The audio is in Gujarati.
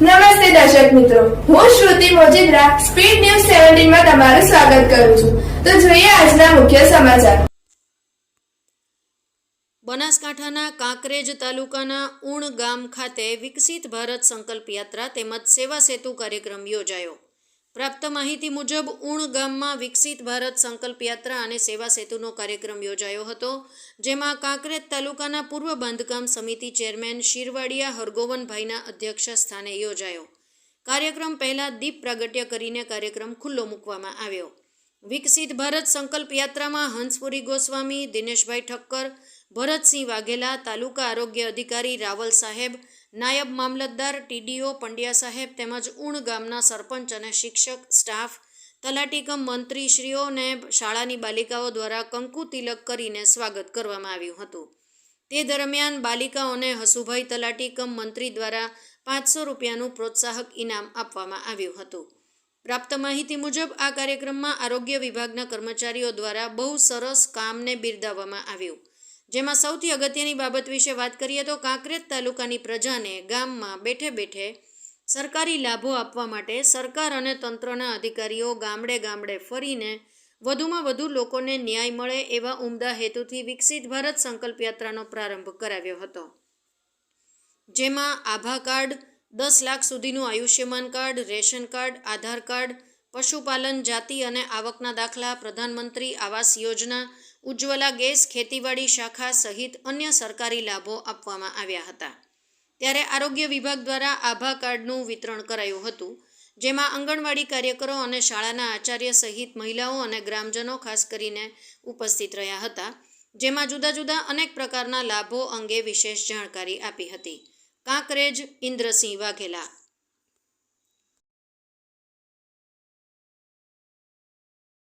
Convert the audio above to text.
નમસ્તે દર્શક મિત્રો. હું શ્રુતિ મોજીદ્રા, સ્પીડ ન્યૂઝ સેવન્ટીનમાં તમારું સ્વાગત કરું છું. તો જોઈએ આજના મુખ્ય સમાચાર. બનાસકાંઠાના કાંકરેજ તાલુકાના ઉણ ગામ ખાતે વિકસિત ભારત સંકલ્પ યાત્રા તેમજ સેવા સેતુ કાર્યક્રમ યોજાયો. પ્રાપ્ત માહિતી મુજબ, ઉણ ગામમાં વિકસિત ભારત સંકલ્પ યાત્રા અને સેવા સેતુનો કાર્યક્રમ યોજાયો હતો, જેમાં કાંકરેજ તાલુકાના પૂર્વ બાંધકામ સમિતિ ચેરમેન શિરવાડિયા હરગોવનભાઈના અધ્યક્ષ સ્થાને યોજાયો. કાર્યક્રમ પહેલાં દીપ પ્રાગટ્ય કરીને કાર્યક્રમ ખુલ્લો મૂકવામાં આવ્યો. વિકસિત ભારત સંકલ્પ યાત્રામાં હંસપુરી ગોસ્વામી, દિનેશભાઈ ઠક્કર, ભરતસિંહ વાઘેલા, તાલુકા આરોગ્ય અધિકારી રાવલ સાહેબ નાયબ મામલતદાર ટીડીઓ પંડ્યા સાહેબ તેમજ ઉણ ગામના સરપંચ અને શિક્ષક સ્ટાફ તલાટીકમ મંત્રીશ્રીઓને શાળાની બાલિકાઓ દ્વારા કંકુ તિલક કરીને સ્વાગત કરવામાં આવ્યું હતું. તે દરમિયાન બાલિકાઓને હસુભાઈ તલાટીકમ મંત્રી દ્વારા પાંચસો રૂપિયાનું પ્રોત્સાહક ઇનામ આપવામાં આવ્યું હતું. પ્રાપ્ત માહિતી મુજબ, આ કાર્યક્રમમાં આરોગ્ય વિભાગના કર્મચારીઓ દ્વારા બહુ સરસ કામને બિરદાવવામાં આવ્યું. જેમાં સૌથી અગત્યની બાબત વિશે વાત કરીએ તો કાંકરેજ તાલુકાની પ્રજાને ગામમાં બેઠે બેઠે સરકારી લાભો આપવા માટે સરકાર અને તંત્રના અધિકારીઓ ગામડે ગામડે ફરીને વધુમાં વધુ લોકોને ન્યાય મળે એવા ઉમદા હેતુથી વિકસિત ભારત સંકલ્પ યાત્રાનો પ્રારંભ કરાવ્યો હતો. જેમાં આભા કાર્ડ, દસ લાખ સુધીનું Ayushman card, ration card, Aadhaar card, પશુપાલન, જાતિ અને આવકના દાખલા, પ્રધાનમંત્રી આવાસ યોજના ઉજ્જવલા ગેસ ખેતીવાડી શાખા સહિત અન્ય સરકારી લાભો આપવામાં આવ્યા હતા. ત્યારે આરોગ્ય વિભાગ દ્વારા આભા કાર્ડનું વિતરણ કરાયું હતું, જેમાં આંગણવાડી કાર્યકરો અને શાળાના આચાર્ય સહિત મહિલાઓ અને ગ્રામજનો ખાસ કરીને ઉપસ્થિત રહ્યા હતા, જેમાં જુદા જુદા અનેક પ્રકારના લાભો અંગે વિશેષ જાણકારી આપી હતી. કાંકરેજ, ઇન્દ્રસિંહ વાઘેલા